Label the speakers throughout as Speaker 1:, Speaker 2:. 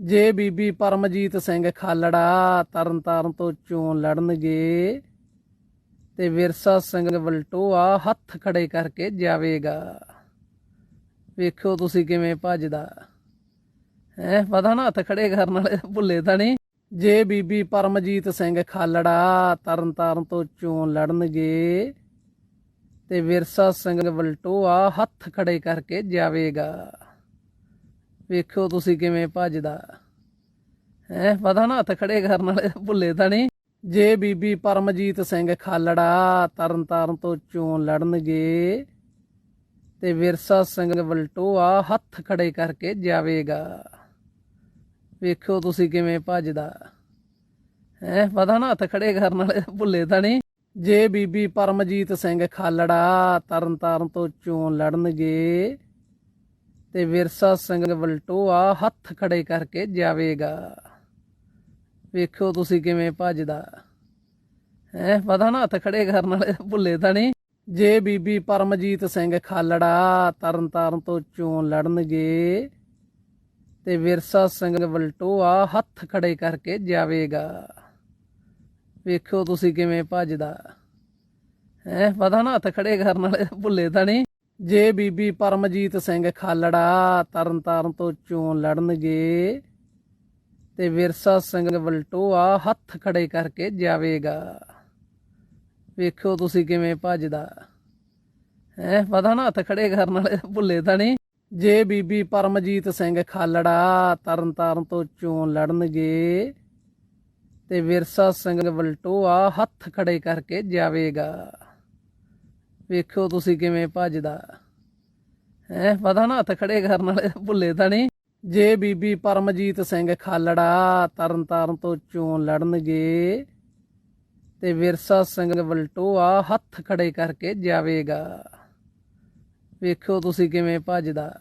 Speaker 1: ਜੇ ਬੀਬੀ ਪਰਮਜੀਤ ਸਿੰਘ ਖਾਲੜਾ ਤਰਨਤਾਰਨ ਤੋਂ ਚੋਣ ਲੜਨਗੇ ਤੇ ਵਿਰਸਾ ਸਿੰਘ ਵਲਟੋਆ ਹੱਥ ਖੜੇ ਕਰਕੇ ਜਾਵੇਗਾ। ਵੇਖੋ ਤੁਸੀਂ ਕਿਵੇਂ ਭੱਜਦਾ। ਹੈ, ਪਤਾ ਨਾ ਹੱਥ ਖੜੇ ਕਰਨ ਵਾਲੇ ਭੁੱਲੇ ਤਾਂ ਨਹੀਂ। ਜੇ ਬੀਬੀ ਪਰਮਜੀਤ ਸਿੰਘ ਖਾਲੜਾ ਤਰਨਤਾਰਨ ਤੋਂ ਚੋਣ ਲੜਨਗੇ ਤੇ ਵਿਰਸਾ ਸਿੰਘ ਵਲਟੋਆ ਹੱਥ ਖੜੇ ਕਰਕੇ ਜਾਵੇਗਾ। ਵੇਖੋ ਤੁਸੀਂ ਕਿਵੇਂ ਭੱਜਦਾ। ਹੈ, ਪਤਾ ਨਾ ਹੱਥ ਖੜੇ ਕਰਨ ਵਾਲੇ ਭੁੱਲੇ ਤਾਂ ਨਹੀਂ। ਜੇ ਬੀਬੀ ਪਰਮਜੀਤ ਸਿੰਘ ਖਾਲੜਾ ਤਰਨਤਾਰਨ ਤੋਂ ਚੋਣ ਲੜਨਗੇ ਤੇ ਵਿਰਸਾ ਸਿੰਘ ਵਲਟੋਆ ਹੱਥ ਖੜੇ ਕਰਕੇ ਜਾਵੇਗਾ। ਵੇਖੋ ਤੁਸੀਂ ਕਿਵੇਂ ਭੱਜਦਾ। ਹੈ, ਪਤਾ ਨਾ ਹੱਥ ਖੜੇ ਕਰਨ ਵਾਲੇ ਭੁੱਲੇ ਤਾਂ ਨਹੀਂ। ਜੇ ਬੀਬੀ ਪਰਮਜੀਤ ਸਿੰਘ ਖਾਲੜਾ ਤਰਨਤਾਰਨ ਤੋਂ ਚੋਣ ਲੜਨਗੇ ਤੇ ਵਿਰਸਾ ਸਿੰਘ ਵਲਟੋਆ ਹੱਥ ਖੜੇ ਕਰਕੇ ਜਾਵੇਗਾ। ਵੇਖੋ ਤੁਸੀਂ ਕਿਵੇਂ ਭੱਜਦਾ। ਹੈ, ਪਤਾ ਨਾ ਹੱਥ ਖੜੇ ਕਰਨ ਵਾਲੇ ਭੁੱਲੇ ਤਾਂ ਨਹੀਂ। ਜੇ ਬੀਬੀ ਪਰਮਜੀਤ ਸਿੰਘ ਖਾਲੜਾ ਤਰਨਤਾਰਨ ਤੋਂ ਚੋਣ ਲੜਨਗੇ ਤੇ ਵਿਰਸਾ ਸਿੰਘ ਵਲਟੋਆ ਹੱਥ ਖੜੇ ਕਰਕੇ ਜਾਵੇਗਾ। ਵੇਖੋ ਤੁਸੀਂ ਕਿਵੇਂ ਭੱਜਦਾ। ਹੈ, ਪਤਾ ਨਾ ਹੱਥ ਖੜੇ ਕਰਨ ਵਾਲੇ ਭੁੱਲੇ ਤਾਂ ਨਹੀਂ। ਜੇ ਬੀਬੀ ਪਰਮਜੀਤ ਸਿੰਘ ਖਾਲੜਾ ਤਰਨਤਾਰਨ ਤੋਂ ਚੋਣ ਲੜਨਗੇ ਤੇ ਵਿਰਸਾ ਸਿੰਘ ਵਲਟੋਆ ਹੱਥ ਖੜੇ ਕਰਕੇ ਜਾਵੇਗਾ। ਵੇਖੋ ਤੁਸੀਂ ਕਿਵੇਂ ਭੱਜਦਾ। ਹੈ, ਪਤਾ ਨਾ ਹੱਥ ਖੜੇ ਕਰਨ ਵਾਲੇ ਭੁੱਲੇ ਤਾਂ ਨਹੀਂ। ਜੇ ਬੀਬੀ ਪਰਮਜੀਤ ਸਿੰਘ ਖਾਲੜਾ ਤਰਨਤਾਰਨ ਤੋਂ ਚੋਣ ਲੜਨਗੇ ਤੇ ਵਿਰਸਾ ਸਿੰਘ ਵਲਟੋਆ ਹੱਥ ਖੜੇ ਕਰਕੇ ਜਾਵੇਗਾ। ਵੇਖੋ ਤੁਸੀਂ ਕਿਵੇਂ ਭੱਜਦਾ। ਹੈ, ਪਤਾ ਨਾ, ਹੱਥ ਖੜੇ ਕਰਨ ਵਾਲੇ ਭੁੱਲੇ ਤਾਂ ਨਹੀਂ। ਜੇ ਬੀਬੀ ਪਰਮਜੀਤ ਸਿੰਘ ਖਾਲੜਾ ਤਰਨਤਾਰਨ ਤੋਂ ਚੋਣ ਲੜਨਗੇ ਤੇ ਵਿਰਸਾ ਸਿੰਘ ਵਲਟੋਆ ਹੱਥ ਖੜੇ ਕਰਕੇ ਜਾਵੇਗਾ। ਵੇਖੋ ਤੁਸੀਂ ਕਿਵੇਂ ਭੱਜਦਾ।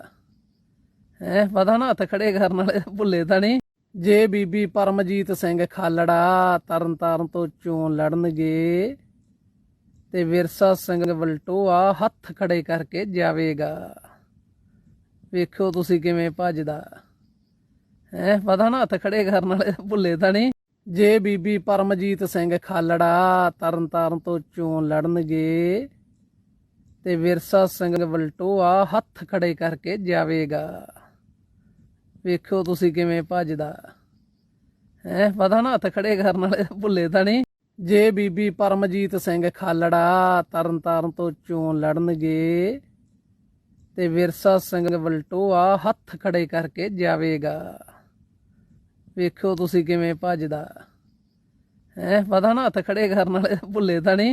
Speaker 1: ਹੈ, ਪਤਾ ਨਾ, ਹੱਥ ਖੜੇ ਕਰਨ ਵਾਲੇ ਭੁੱਲੇ ਤਾਂ ਨਹੀਂ। ਜੇ ਬੀਬੀ ਪਰਮਜੀਤ ਸਿੰਘ ਖਾਲੜਾ ਤਰਨਤਾਰਨ ਤੋਂ ਚੋਣ ਲੜਨਗੇ ਤੇ ਵਿਰਸਾ ਸਿੰਘ ਵਲਟੋਆ ਹੱਥ ਖੜੇ ਕਰਕੇ ਜਾਵੇਗਾ। ਵੇਖੋ ਤੁਸੀਂ ਕਿਵੇਂ ਭੱਜਦਾ। ਹੈ, ਪਤਾ ਨਾ, ਹੱਥ ਖੜੇ ਕਰਨ ਵਾਲੇ ਭੁੱਲੇ ਤਾਂ ਨਹੀਂ। ਜੇ ਬੀਬੀ ਪਰਮਜੀਤ ਸਿੰਘ ਖਾਲੜਾ ਤਰਨਤਾਰਨ ਤੋਂ ਚੋਣ ਲੜਨਗੇ ਤੇ ਵਿਰਸਾ ਸਿੰਘ ਵਲਟੋਆ ਹੱਥ ਖੜੇ ਕਰਕੇ ਜਾਵੇਗਾ। ਵੇਖੋ ਤੁਸੀਂ ਕਿਵੇਂ ਭੱਜਦਾ। ਹੈ, ਪਤਾ ਨਾ, ਹੱਥ ਖੜੇ ਕਰਨ ਵਾਲੇ ਭੁੱਲੇ ਤਾਂ ਨਹੀਂ। ਜੇ ਬੀਬੀ ਪਰਮਜੀਤ ਸਿੰਘ ਖਾਲੜਾ ਤਰਨਤਾਰਨ ਤੋਂ ਚੋਣ ਲੜਨਗੇ ਤੇ ਵਿਰਸਾ ਸਿੰਘ ਵਲਟੋਆ ਹੱਥ ਖੜੇ ਕਰਕੇ ਜਾਵੇਗਾ। ਵੇਖੋ ਤੁਸੀਂ ਕਿਵੇਂ ਭੱਜਦਾ। ਹੈ, ਪਤਾ ਨਾ ਹੱਥ ਖੜੇ ਕਰਨ ਵਾਲੇ ਭੁੱਲੇ ਤਾਂ ਨਹੀਂ।